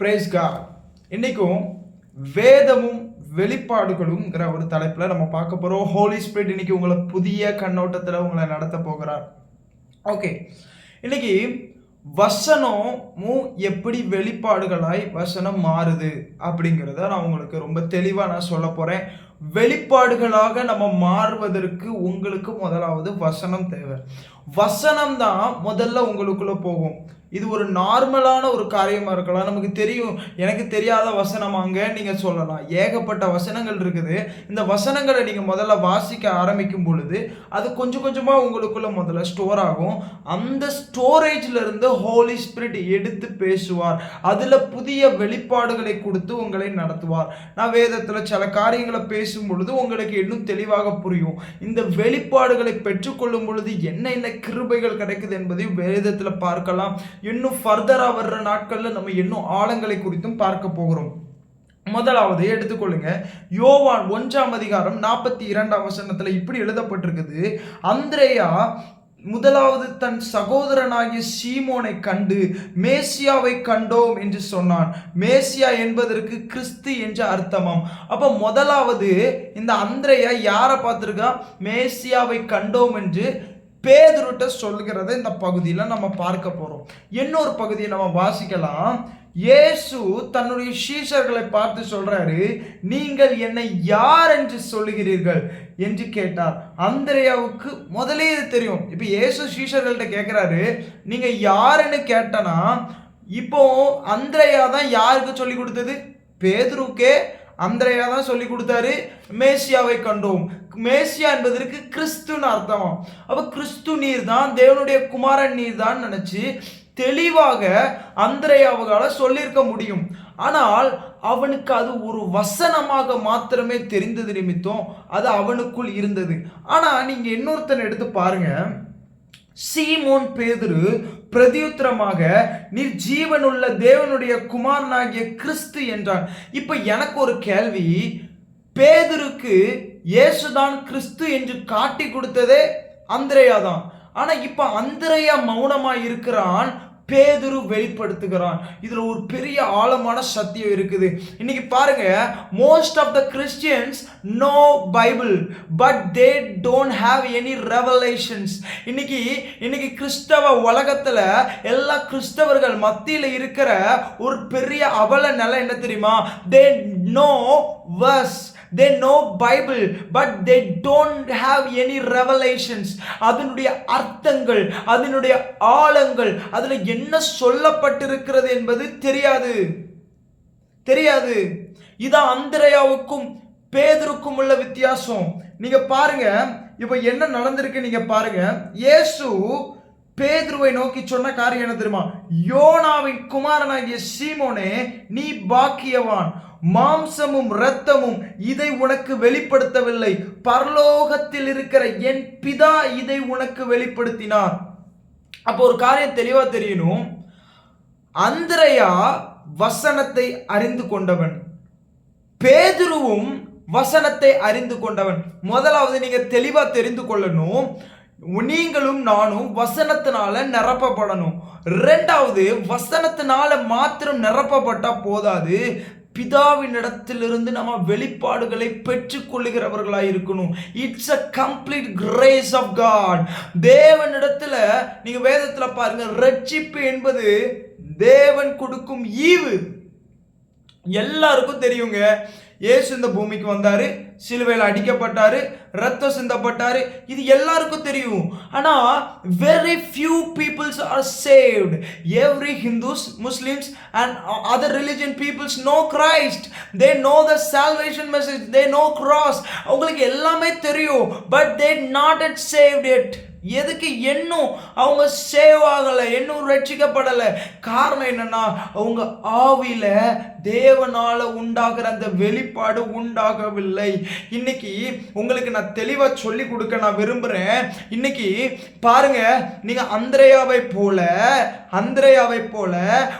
Brace இன்றைக்கும் வேதமும் வெளிப்பாடுகளும்ங்கிற ஒரு தலைப்பில் நம்ம பார்க்க போகிறோம் ஹோலி ஸ்பிரிட் இன்னைக்கு உங்களை புதிய கண்ணோட்டத்தில் உங்களை நடத்த போகிறார். ஓகே இன்னைக்கு வசனமும் எப்படி வெளிப்பாடுகளாய் வசனம் மாறுது அப்படிங்கிறத நான் உங்களுக்கு ரொம்ப தெளிவாக நான் சொல்ல போகிறேன் வெளிப்பாடுகளாக நம்ம மாறுவதற்கு உங்களுக்கு முதலாவது வசனம் தேவை. வசனம் தான் முதல்ல உங்களுக்குள்ளே போகும். இது ஒரு நார்மலான ஒரு காரியமாக இருக்கலாம். நமக்கு தெரியும் எனக்கு தெரியாத வசனமாங்க நீங்கள் சொல்லலாம். ஏகப்பட்ட வசனங்கள் இருக்குது. இந்த வசனங்களை நீங்கள் முதல்ல வாசிக்க ஆரம்பிக்கும் பொழுது அது கொஞ்சம் கொஞ்சமாக உங்களுக்குள்ள முதல்ல ஸ்டோர் ஆகும். அந்த ஸ்டோரேஜ்லேருந்து ஹோலி ஸ்பிரிட் எடுத்து பேசுவார். அதில் புதிய வெளிப்பாடுகளை கொடுத்து உங்களை நடத்துவார். நான் வேதத்தில் சில காரியங்களை பேசும் பொழுது உங்களுக்கு இன்னும் தெளிவாக புரியும். இந்த வெளிப்பாடுகளை பெற்றுக்கொள்ளும் பொழுது என்ன என்ன கிருபைகள் கிடைக்குது என்பதை வேதத்தில் பார்க்கலாம். இன்னும் ஃபர்தராக வர்ற நாட்களில் நம்ம இன்னும் ஆழங்களை குறித்தும் பார்க்க போகிறோம். முதலாவது எடுத்துக்கொள்ளுங்க. யோவான் ஒன்றாம் அதிகாரம் நாற்பத்தி இரண்டாம் வசனத்தில் இப்படி எழுதப்பட்டிருக்குது. அந்திரேயா முதலாவது தன் சகோதரனாகிய சீமோனை கண்டு மேசியாவை கண்டோம் என்று சொன்னான். மேசியா என்பதற்கு கிறிஸ்து என்று அர்த்தமாம். அப்ப முதலாவது இந்த அந்திரையா யாரை பார்த்துருக்கா? மேசியாவை கண்டோம் என்று பேதுருட்ட சொல்லுகிறத இந்த பகுதியில் நம்ம பார்க்க போகிறோம் இன்னொரு பகுதியை நம்ம வாசிக்கலாம். இயேசு தன்னுடைய சீஷர்களை பார்த்து சொல்றாரு நீங்கள் என்னை யார் என்று சொல்லுகிறீர்கள்? என்று கேட்டார். அந்திரையாவுக்கு முதலே இது தெரியும். இப்போ இயேசு சீஷர்கள்ட்ட கேட்குறாரு நீங்கள் யாருன்னு கேட்டனா இப்போ அந்திரையா தான் யாருக்கு சொல்லி கொடுத்தது? பேதுருக்கே அந்திரையா தான் சொல்லி கொடுத்தாரு. மேசியாவை கண்டோம். மேசியா என்பதற்கு கிறிஸ்துன்னு அர்த்தம். அப்போ கிறிஸ்து நீர் தான் தேவனுடைய குமாரன் நீர் தான் நினச்சி தெளிவாக அந்திரையாவுகால சொல்லியிருக்க முடியும். ஆனால் அவனுக்கு அது ஒரு வசனமாக மாத்திரமே தெரிந்தது நிமித்தம் அது அவனுக்குள் இருந்தது. ஆனால் நீங்கள் இன்னொருத்தனை எடுத்து பாருங்க. சீமோன் பேதுரு பிரதியுத்தரமாக நீர் ஜீவனுள்ள தேவனுடைய குமாரனாகிய கிறிஸ்து என்றான். இப்போ எனக்கு ஒரு கேள்வி. பேதுருக்கு இயேசுதான் கிறிஸ்து என்று காட்டி கொடுத்ததே அந்திரையா தான். ஆனா இப்ப அந்திரையா மௌனமா இருக்கிறான் பேதுரு வெளிப்படுத்துகிறான். இதில் ஒரு பெரிய ஆழமான சத்தியம் இருக்குது. இன்னைக்கு பாருங்க most of the Christians know Bible but they don't have any revelations இன்னைக்கு இன்னைக்கு கிறிஸ்தவ உலகத்தில் எல்லா கிறிஸ்தவர்கள் மத்தியில் இருக்கிற ஒரு பெரிய அவல நிலை என்ன தெரியுமா? They know verse they know Bible but they don't have any revelations அதனுடைய அர்த்தங்கள் அதனுடைய ஆழங்கள் அதில் என்ன சொல்லப்பட்டிருக்கிறது என்பது தெரியாது. தெரியாது. இதான் அந்திரையாவுக்கும் பேதருக்கும் உள்ள வித்தியாசம். நீங்க பாருங்க இப்போ என்ன நடந்திருக்கு நீங்க பாருங்க. இயேசு பேதுருவை நோக்கி சொன்ன காரியம் என்ன தெரியுமா? யோனாவின் குமாரனாகிய சீமோனே நீ பாக்கியவான். மாம்சமும் இரத்தமும் இதை உனக்கு வெளிப்படுத்தவில்லை. பரலோகத்தில் இருக்கிற என் பிதா இதை உனக்கு வெளிப்படுத்தினார். அப்போ ஒரு காரியம் தெளிவா தெரியணும். அந்திரையா வசனத்தை அறிந்து கொண்டவன். பேதுருவும் வசனத்தை அறிந்து கொண்டவன். முதலாவது நீங்க தெளிவா தெரிந்து கொள்ளணும். நீங்களும் நானும் வசனத்தினால நிரப்பப்படணும். ரெண்டாவது வசனத்தினால மாத்திரம் நிரப்பப்பட்டா போதாது. பிதாவின் இடத்திலிருந்து நம்ம வெளிப்பாடுகளை பெற்றுக்கொள்ளுகிறவர்களாக இருக்கணும். It's a complete grace of God தேவனிடத்துல நீங்க வேதத்துல பாருங்க ரட்சிப்பு என்பது தேவன் கொடுக்கும் ஈவு. எல்லாருக்கும் தெரியுங்க. ஏசு இந்த பூமிக்கு வந்தாரு சிலுவையில் அடிக்கப்பட்டாரு ரத்தம் சிந்தப்பட்டாரு. இது எல்லாருக்கும் தெரியும். ஆனா very few peoples are saved every Hindus Muslims and other religion peoples know Christ they know the salvation message they know cross அவங்களுக்கு எல்லாமே தெரியும் but they not at saved it எதுக்கு இன்னும் அவங்க சேவ் ஆகலை இன்னும் ரட்சிக்கப்படலை. காரணம் என்னன்னா அவங்க ஆவியில் தேவனால் உண்டாகிற அந்த வெளிப்பாடு உண்டாகவில்லை. இன்னைக்கு உங்களுக்கு நான் தெளிவாக சொல்லி கொடுக்க நான் விரும்புகிறேன் இன்னைக்கு பாருங்க நீங்கள் அந்திரையாவை போல அந்திரையாவை போல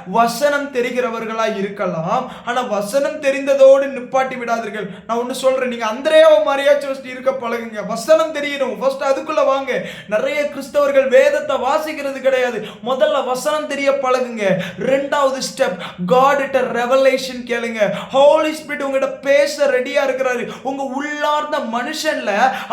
வசனம் தெரிகிறவர்களாக இருக்கலாம். ஆனால் வசனம் தெரிந்ததோடு நிப்பாட்டி விடாதீர்கள். நான் ஒன்று சொல்கிறேன் நீங்கள் அந்திரையாவை மாதிரியாச்சும் இருக்க பழகுங்க. வசனம் தெரியணும். ஃபர்ஸ்ட் அதுக்குள்ளே வாங்க. நிறைய கிறிஸ்தவர்கள் வேதத்தை வாசிக்கிறது கிடையாது. முதல்ல வசனம் தெரிய பழகுங்க. ரெண்டாவது ஸ்டெப் காட் ரெவலேஷன் கேளுங்க. ஹோலி ஸ்பிரிட் உங்ககிட்ட பேச ரெடியா இருக்கிறாரு. உங்க உள்ளார்ந்த மனுஷன்ல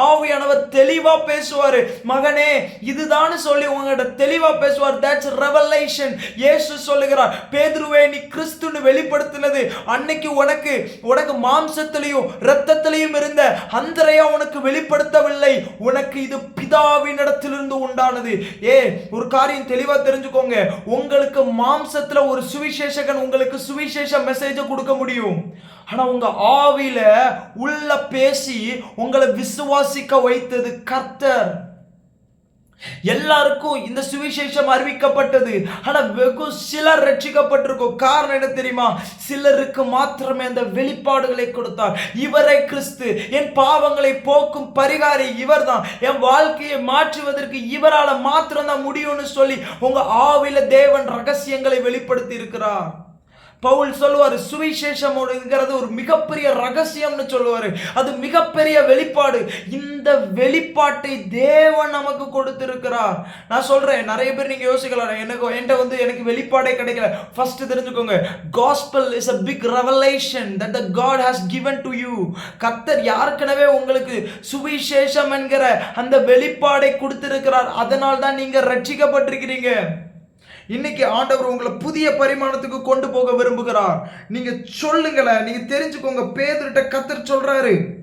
ஆவியானவர் தெளிவா பேசுவாரு. மகனே இதுதான் சொல்லி உங்ககிட்ட தெளிவா பேசுவார். தட்ஸ் ரெவலேஷன் இயேசு சொல்லுகிறார் பேதுருவே நீ கிறிஸ்துன்னு வெளிப்படுத்தினது அன்னைக்கு உனக்கு உனக்கு மாம்சத்திலையும் இரத்தத்திலையும் இருந்த அந்தரையா உனக்கு வெளிப்படுத்தவில்லை. உனக்கு இது பிதாவின் இடத்திலிருந்து உண்டானது. ஏ ஒரு காரியம் தெளிவா தெரிஞ்சுக்கோங்க. உங்களுக்கு மாம்சத்துல ஒரு சுவிசேஷகன் உங்களுக்கு சுவிசேஷ மெசேஜை கொடுக்க முடியும். ஆனா உங்க ஆவியில உள்ள பேசி உங்களை விசுவாசிக்க வைத்தது கர்த்தர். எல்லாருக்கும் இந்த சுவிசேஷம் அறிவிக்கப்பட்டது. ஆனா வெகு சிலர் ரட்சிக்கப்பட்டிருக்கும். காரணம் என்ன தெரியுமா? சிலருக்கு மாத்திரமே அந்த வெளிப்பாடுகளை கொடுத்தார். இவரை கிறிஸ்து. என் பாவங்களை போக்கும் பரிகாரி இவர்தான். என் வாழ்க்கையை மாற்றுவதற்கு இவரால மாத்திரம்தான் முடியும்னு சொல்லி உங்க ஆவில தேவன் ரகசியங்களை வெளிப்படுத்தி இருக்கிறார் பவுல் சொல்லுவார் சுவிசேஷம்ங்கிறது ஒரு மிகப்பெரிய ரகசியம்னு சொல்லுவார். அது மிகப்பெரிய வெளிப்பாடு. இந்த வெளிப்பாட்டை தேவன் நமக்கு கொடுத்திருக்கிறார். நான் சொல்கிறேன் நிறைய பேர் நீங்கள் யோசிக்கலாம் எனக்கு என்கிட்ட வந்து எனக்கு வெளிப்பாடே கிடைக்கல. ஃபர்ஸ்ட் தெரிஞ்சுக்கோங்க gospel is a big revelation that the God has given to you கத்தர் யாருக்கனவே உங்களுக்கு சுவிசேஷம் என்கிற அந்த வெளிப்பாடை கொடுத்திருக்கிறார். அதனால் தான் நீங்கள் ரட்சிக்கப்பட்டிருக்கிறீங்க. இன்னைக்கு ஆண்டவர் உங்களை புதிய பரிமாணத்துக்கு கொண்டு போக விரும்புகிறார். நீங்க சொல்லுங்களேன் நீங்க தெரிஞ்சுக்கோங்க. பேதர்கிட்ட கத்தர் சொல்றாரு.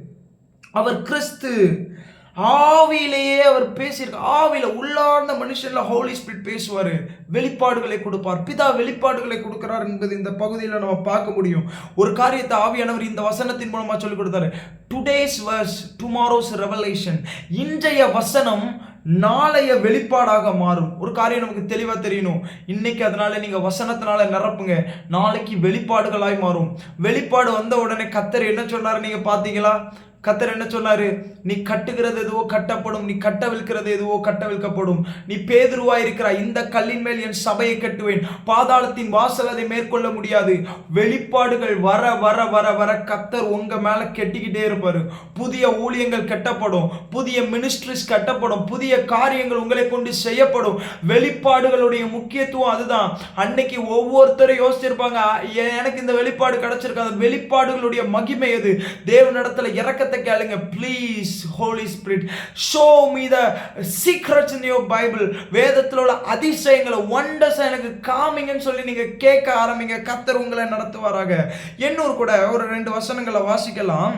அவர் கிறிஸ்து. ஆவியிலேயே அவர் பேசியிருக்க. ஆவியில உள்ளார்ந்த மனுஷன்ல ஹோலி ஸ்பிரிட் பேசுவார். வெளிப்பாடுகளை கொடுப்பார். பிதா வெளிப்பாடுகளை கொடுக்கிறார் என்பது இந்த பகுதியில் நம்ம பார்க்க முடியும். ஒரு காரியத்தை ஆவியானவர் இந்த வசனத்தின் மூலமாக சொல்லிக் கொடுத்தாரு. டுடேஸ் வர்ஸ் டுமாரோஸ் ரெவலேஷன் இன்றைய வசனம் நாளைய வெளிப்பாடாக மாறும். ஒரு காரியம் நமக்கு தெளிவாக தெரியணும். இன்னைக்கு அதனால நீங்க வசனத்தினால நிரப்புங்க. நாளைக்கு வெளிப்பாடுகளாய் மாறும். வெளிப்பாடு வந்த உடனே கத்தர் என்ன சொன்னார் நீங்க பாத்தீங்களா கத்தர் என்ன சொன்னாரு? நீ கட்டுகிறது எதுவோ கட்டப்படும் நீ கட்டவிழ்க்கிறது எதுவோ கட்டவிழ்க்கப்படும் நீ பேதுருவா இருக்கிறாய் இந்த கல்லின் மேல் என் சபையை கட்டுவேன். பாதாளத்தின் வாசல் அதை மேற்கொள்ள முடியாது. வெளிப்பாடுகள் வர வர வர வர கத்தர் உங்க மேல கெட்டிக்கிட்டே இருப்பாரு. புதிய ஊழியங்கள் கட்டப்படும் புதிய மினிஸ்ட்ரிஸ் கட்டப்படும் புதிய காரியங்கள் உங்களை கொண்டு செய்யப்படும். வெளிப்பாடுகளுடைய முக்கியத்துவம் அதுதான். அன்னைக்கு ஒவ்வொருத்தரும் யோசிச்சிருப்பாங்க எனக்கு இந்த வெளிப்பாடு கிடைச்சிருக்கு அந்த வெளிப்பாடுகளுடைய மகிமை எது? தேவனிடத்துல இறக்கத்தை கேளுங்க. Please holy spirit show me the secrets in your Bible வேதத்தில் உள்ள அதிசயங்களை ஒண்டர்ஸ் எனக்கு காமிங்கன்னு சொல்லி நீங்கள் கேட்க ஆரம்பிங்க. கத்தர் உங்களை நடத்துவாராக. இன்னொரு கூட ஒரு ரெண்டு வசனங்களை வாசிக்கலாம்.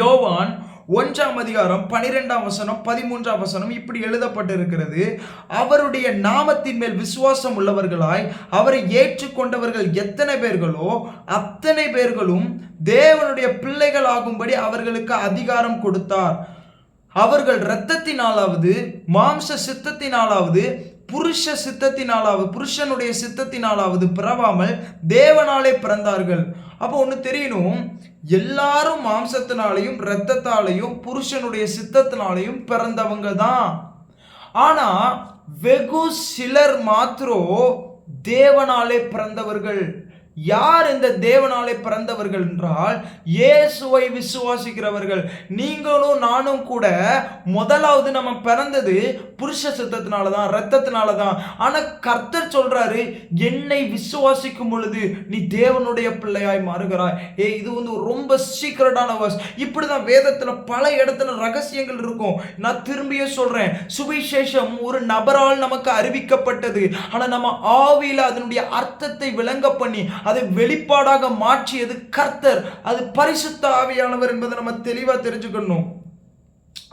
யோவான் ஒன்றாம் அதிகாரம் பனிரெண்டாம் வசனம் பதிமூன்றாம் வசனம் இப்படி எழுதப்பட்டிருக்கிறது. அவருடைய நாமத்தின் மேல் விசுவாசம் உள்ளவர்களாய் அவரை ஏற்றுக்கொண்டவர்கள் எத்தனை பேர்களோ அத்தனை பேர்களும் தேவனுடைய பிள்ளைகள் ஆகும்படி அவர்களுக்கு அதிகாரம் கொடுத்தார். அவர்கள் இரத்தத்தினாலாவது மாம்ச சித்தத்தினாலாவது புருஷ சித்தத்தினாலாவது புருஷனுடைய சித்தத்தினாலாவது பிறவாமல் தேவனாலே பிறந்தார்கள். அப்போ ஒன்று தெரியணும். எல்லாரும் மாம்சத்தினாலையும் இரத்தத்தாலையும் புருஷனுடைய சித்தத்தினாலையும் பிறந்தவங்க தான் ஆனால் வெகு சிலர் மாத்திரம் தேவனாலே பிறந்தவர்கள். யார் இந்த தேவனாலே பிறந்தவர்கள் என்றால் இயேசுவை விசுவாசிக்கிறவர்கள். நீங்களும் நானும் கூட முதலாவது நம்ம பிறந்தது புருஷ சித்தத்தினால தான் ரத்தத்தினால தான். ஆனால் கர்த்தர் சொல்றாரு என்னை விசுவாசிக்கும் பொழுது நீ தேவனுடைய பிள்ளையாய் மாறுகிறாய். ஏ இது வந்து ரொம்ப சீக்கிரட்டான வர்ஸ் இப்படிதான் வேதத்தில் பல இடத்துல ரகசியங்கள் இருக்கும். நான் திரும்பியே சொல்றேன் சுவிசேஷம் ஒரு நபரால் நமக்கு அறிவிக்கப்பட்டது. ஆனால் நம்ம ஆவியில் அதனுடைய அர்த்தத்தை விளங்க பண்ணி அதை வெளிப்பாடாக மாற்றியது கர்த்தர். அது பரிசுத்த ஆவியானவர் என்பதை நம்ம தெளிவாக தெரிஞ்சுக்கணும்.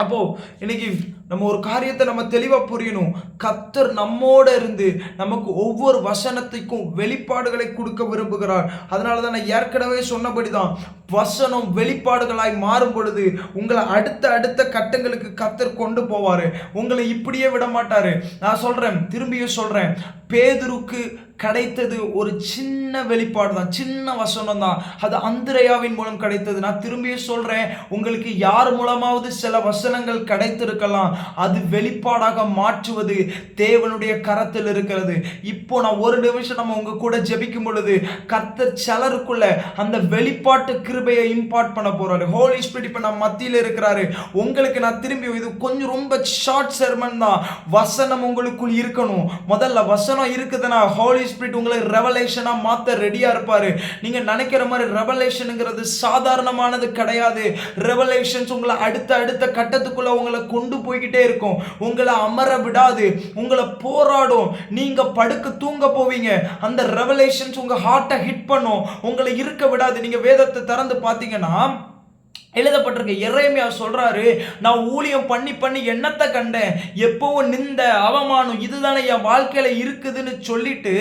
அப்போ இன்னைக்கு நம்ம ஒரு காரியத்தை நம்ம தெளிவா புரியணும். கத்தர் நம்மோட இருந்து நமக்கு ஒவ்வொரு வசனத்துக்கும் வெளிப்பாடுகளை கொடுக்க விரும்புகிறார். அதனால தான் நான் ஏற்கனவே சொன்னபடிதான் வசனம் வெளிப்பாடுகளாய் மாறும் பொழுது உங்களை அடுத்த அடுத்த கட்டங்களுக்கு கத்தர் கொண்டு போவாரு. உங்களை இப்படியே விட மாட்டாரு நான் சொல்றேன் திரும்பியும் சொல்றேன். பேதுருக்கு கிடைத்தது ஒரு சின்ன வெளிப்பாடு தான் சின்ன வசனம் தான். அது அந்திரையாவின் மூலம் கிடைத்தது. நான் திரும்பியும் சொல்கிறேன் உங்களுக்கு யார் மூலமாவது சில வசனங்கள் கிடைத்திருக்கலாம் அது வெளிப்பாடாக மாற்றுவது தேவனுடைய கரத்தில் இருக்கிறது. இப்போ நான் ஒரு நிமிஷம் நம்ம உங்கள் கூட ஜெபிக்கும் பொழுது கத்த சிலருக்குள்ள அந்த வெளிப்பாட்டு கிருபையை இம்பார்ட் பண்ண போகிறாரு ஹோலி ஸ்பிரிட் இப்போ நான் மத்தியில் இருக்கிறாரு. உங்களுக்கு நான் திரும்பி இது கொஞ்சம் ரொம்ப ஷார்ட் செர்மன் தான். வசனம் உங்களுக்குள் இருக்கணும். முதல்ல வசனம் இருக்குதுன்னா ஹோலி ஸ்பிரிட் உங்களை ரெவலேஷனாக மாத்த ரெடியாக இருப்பார். நீங்கள் நினைக்கிற மாதிரி ரெவலேஷனுங்கிறது சாதாரணமானது கிடையாது. ரெவலேஷன்ஸ் உங்களை அடுத்த அடுத்த கட்டத்துக்குள்ளே உங்களை கொண்டு போய்கிட்டே இருக்கும். உங்களை அமர விடாது. உங்களை போராடும். நீங்கள் படுக்க தூங்க போவீங்க. அந்த ரெவலேஷன்ஸ் உங்கள் ஹார்ட்டை ஹிட் பண்ணும். உங்களை இருக்க விடாது. நீங்கள் வேதத்தை திறந்து பார்த்தீங்கன்னா எழுதப்பட்டிருக்கு. இறைமையா சொல்றாரு நான் ஊழியம் பண்ணி பண்ணி என்னத்தை கண்டேன்? எப்பவும் நிந்த அவமானம் இதுதானே என் வாழ்க்கையில இருக்குதுன்னு சொல்லிட்டு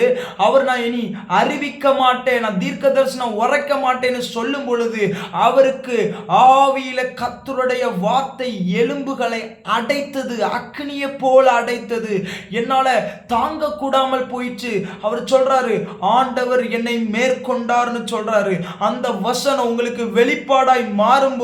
அவர் நான் இனி அறிவிக்க மாட்டேன் நான் தீர்க்க தரிசனம் உரைக்க மாட்டேன்னு சொல்லும் பொழுது அவருக்கு ஆவியில கத்தருடைய வார்த்தை எலும்புகளை அடைத்தது அக்னியை போல அடைத்தது. என்னால தாங்க கூடாமல் போயிடுச்சு அவர் சொல்றாரு ஆண்டவர் என்னை மேற்கொண்டார்னு சொல்றாரு. அந்த வசனம் உங்களுக்கு வெளிப்பாடாய் மாறும்போது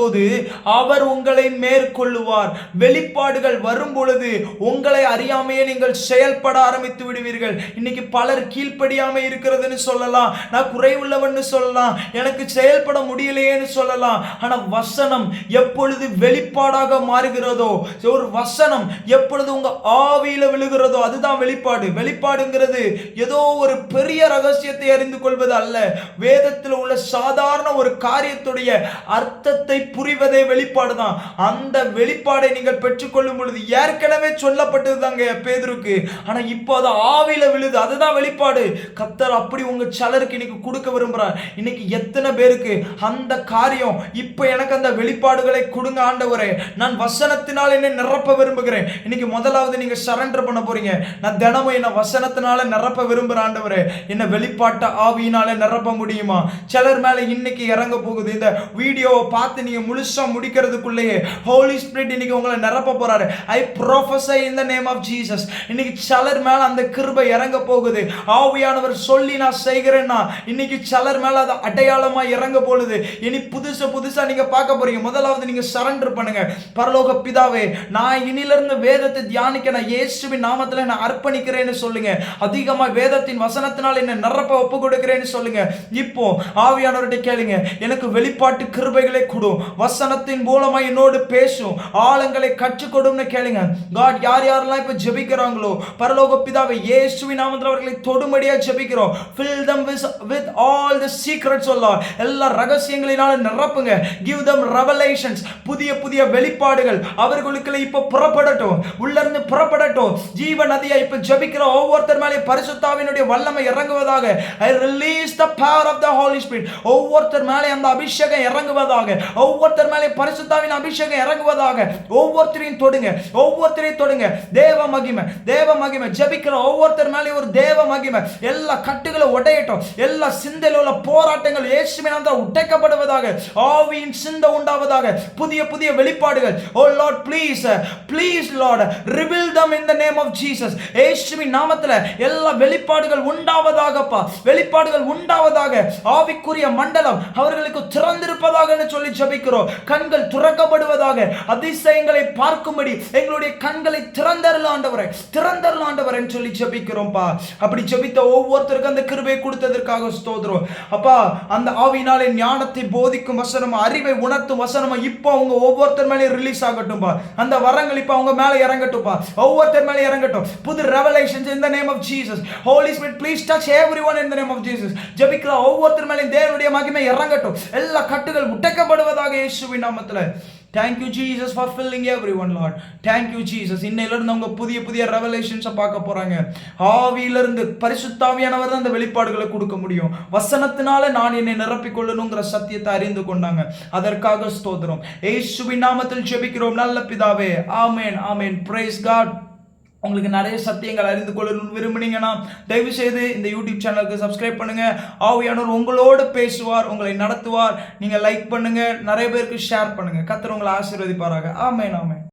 அவர் உங்களை மேற்கொள்ளுவார். வெளிப்பாடுகள் வரும் பொழுது உங்களை அறியாமையே நீங்கள் செயல்பட ஆரம்பித்து விடுவீர்கள். இன்னைக்கு பலர் கீழ்ப்படியாம இருக்கிறதுன்னு சொல்லலாம். நான் குறைவுள்ளவன்னு சொல்லலாம். எனக்கு செயல்பட முடியலையேன்னு சொல்லலாம். ஆனா வசனம் எப்பொழுது வெளிப்பாடாக மாறுகிறதோ ஒரு வசனம் எப்பொழுது உங்க ஆவியில விழுகிறதோ அதுதான் வெளிப்பாடு. வெளிப்பாடுங்கிறது ஏதோ ஒரு பெரிய ரகசியத்தை அறிந்து கொள்வது அல்ல. வேதத்தில் உள்ள சாதாரண ஒரு காரியத்துடைய அர்த்தத்தை புரிவதே வெளிப்பாடு தான் அந்த வெளிப்பாடை நீங்கள் பெற்றுக்கொள்ளும் பொழுது ஏற்கனவே சொல்லப்பட்டது தாங்க பேதருக்கு. ஆனா இப்போ அது ஆவியில விழுது. அதுதான் வெளிப்பாடு. கத்தர் அப்படி உங்க சிலருக்கு இன்னைக்கு கொடுக்க விரும்புகிறார் இன்னைக்கு எத்தனை பேருக்கு அந்த காரியம் இப்போ எனக்கு அந்த வெளிப்பாடுகளை கொடுங்க ஆண்டவரே. நான் வசனத்தினால் என்னை நிரப்ப விரும்புகிறேன். இன்னைக்கு முதலாவது நீங்க சரண்டர் பண்ண போறீங்க. நான் தினமும் என்ன வசனத்தினால நிரப்ப விரும்புற ஆண்டவரே. என்ன வெளிப்பாட்ட ஆவியினால நிரப்ப முடியுமா? சிலர் மேலே இன்னைக்கு இறங்க போகுது. இந்த வீடியோவை பார்த்து முழுசா முடிக்கிறதுக்குள்ளேயே ஹோலி ஸ்பிரிட் இன்னைக்கு உங்களை நிரப்ப போறாரு. I prophesy in the name of Jesus இன்னைக்கு சிலர் மேல அந்த கிருபை இறங்க போகுது. ஆவியானவர் சொல்லி நான் செய்கிறேன்னா இன்னைக்கு சிலர் மேல அது அடையாளமா இறங்க போகுது. இனி புதுசு புதுசா நீங்க பார்க்க போறீங்க. முதலாவது நீங்க சரண்டர் பண்ணுங்க. பரலோக பிதாவே நான் இனிலிருந்து வேதத்தை தியானிக்க நான் இயேசுவின் நாமத்துல நான் அர்ப்பணிக்கிறேன்னு சொல்லுங்க. அதிகமா வேதத்தின் வசனத்தினால் என்ன நிரப்ப ஒப்பு கொடுக்கிறேன்னு சொல்லுங்க. இப்போ ஆவியானவர்கிட்ட கேளுங்க. எனக்கு வெளிப்பாட்டு கிருபைகளை கொடு. வசனத்தின் மூலமா என்னோடு பேசும். ஆளுங்களை கற்றுக் கொடும்னு கேளுங்க. காட் யார் யாரெல்லாம் இப்போ ஜெபிக்கிறாங்களோ பரலோக பிதாவை இயேசுவி நாமத்தில் அவர்களை தொடுமடியா ஜெபிக்கிறோம். Fill them with with all the secrets oh எல்லா ரகசியங்களினால நிரப்புங்க. கிவ் தம் ரெவலேஷன்ஸ் புதிய புதிய வெளிப்பாடுகள். அவர்களுக்குள்ள இப்ப புறப்படட்டும். உள்ள இருந்து புறப்படட்டும். ஜீவ நதியா இப்போ ஜெபிக்கிற ஒவ்வொருத்தர் மேலே பரிசுத்தாவினுடைய வல்லமை இறங்குவதாக. I release the power of the holy spirit ஒவ்வொருத்தர் மேலே அந்த அபிஷேகம் இறங்குவதாக. ஒவ்வொருத்தர் மேலே பரிசுத்தாவின் அபிஷேகம் இறங்குவதாக ஒவ்வொருத்தரையும் தொடுங்க ஒவ்வொருத்தரையும் தொடுங்க. தேவ மகிமை தேவ மகிமை. ஜபிக்கிற ஒவ்வொருத்தர் மேலே ஒரு தேவ மகிமை. எல்லா கட்டுகளை உடையட்டும். எல்லா சிந்தையில் உள்ள போராட்டங்கள் இயேசுவின் நாமத்தில் உடைக்கப்படுவதாக ஆவியின் சிந்தை உண்டாவதாக. புதிய புதிய வெளிப்பாடுகள். O Lord please please Lord reveal them in the name of Jesus இயேசுவின் நாமத்தில் எல்லா வெளிப்பாடுகள் உண்டாவதாகப்பா. வெளிப்பாடுகள் உண்டாவதாக. ஆவிக்குரிய மண்டலம் அவர்களுக்கு திறந்திருப்பதாக சொல்லி ஜெபிக்கிறோம் கண்கள் துறக்கப்படுவதாக அதிசயங்களை பார்க்கும்படி எங்களுடைய கண்களை திறந்தரல ஆண்டவரை திறந்தரல சொல்லி ஜெபிக்கிறோம்ப்பா அப்படி ஜெபித்த ஒவ்வொருத்தருக்கும் அந்த கிருபை கொடுத்ததற்காக ஸ்தோத்திரம். அப்பா அந்த ஆவினாலே ஞானத்தை போதிக்கும் வசனம் அறிவை உணர்த்தும் வசனம் இப்போ அவங்க ஒவ்வொருத்தர் மேலே ரிலீஸ் ஆகட்டும்பா. அந்த வரங்கள் இப்போ அவங்க மேலே இறங்கட்டும்பா. ஒவ்வொருத்தர் மேலே இறங்கட்டும். புது ரெவலேஷன்ஸ் இந்த name of Jesus holy spirit please touch everyone இந்த நேம் ஆஃப் ஜீசஸ் Jesus. ஜெபிக்கிற ஒவ்வொருத்தர் மேலே தேவனுடைய மகிமை இறங்கட்டும். எல்லா கட்டுகள் உடைக்கப்படுவதாக இயேசுவின் நாமத்தில். Thank you Jesus for filling everyone Lord thank you Jesus இன்னையிலிருந்து அவங்க புதிய புதிய ரெவலேஷன்ஸை பார்க்க போகிறாங்க ஆவியிலிருந்து பரிசுத்தாவியானவர் தான் அந்த வெளிப்பாடுகளை கொடுக்க முடியும். வசனத்தினால நான் என்னை நிரப்பிக்கொள்ளணுங்கிற சத்தியத்தை அறிந்து கொண்டாங்க. அதற்காக ஸ்தோத்திரம். ஏசுவின் நாமத்தில் ஜெபிக்கிறோம். நல்ல பிதாவே. ஆமேன் ஆமேன். பிரைஸ் காட் உங்களுக்கு நிறைய சத்தியங்கள் அறிந்து கொள்ளணும்னு விரும்புனீங்கன்னா தயவு செய்து இந்த யூடியூப் சேனலுக்கு சப்ஸ்கிரைப் பண்ணுங்க. ஆவியானவர் உங்களோடு பேசுவார் உங்களை நடத்துவார். நீங்க லைக் பண்ணுங்க நிறைய பேருக்கு ஷேர் பண்ணுங்க. கத்தர் உங்களை ஆசீர்வதிப்பாராக. ஆமே நாமே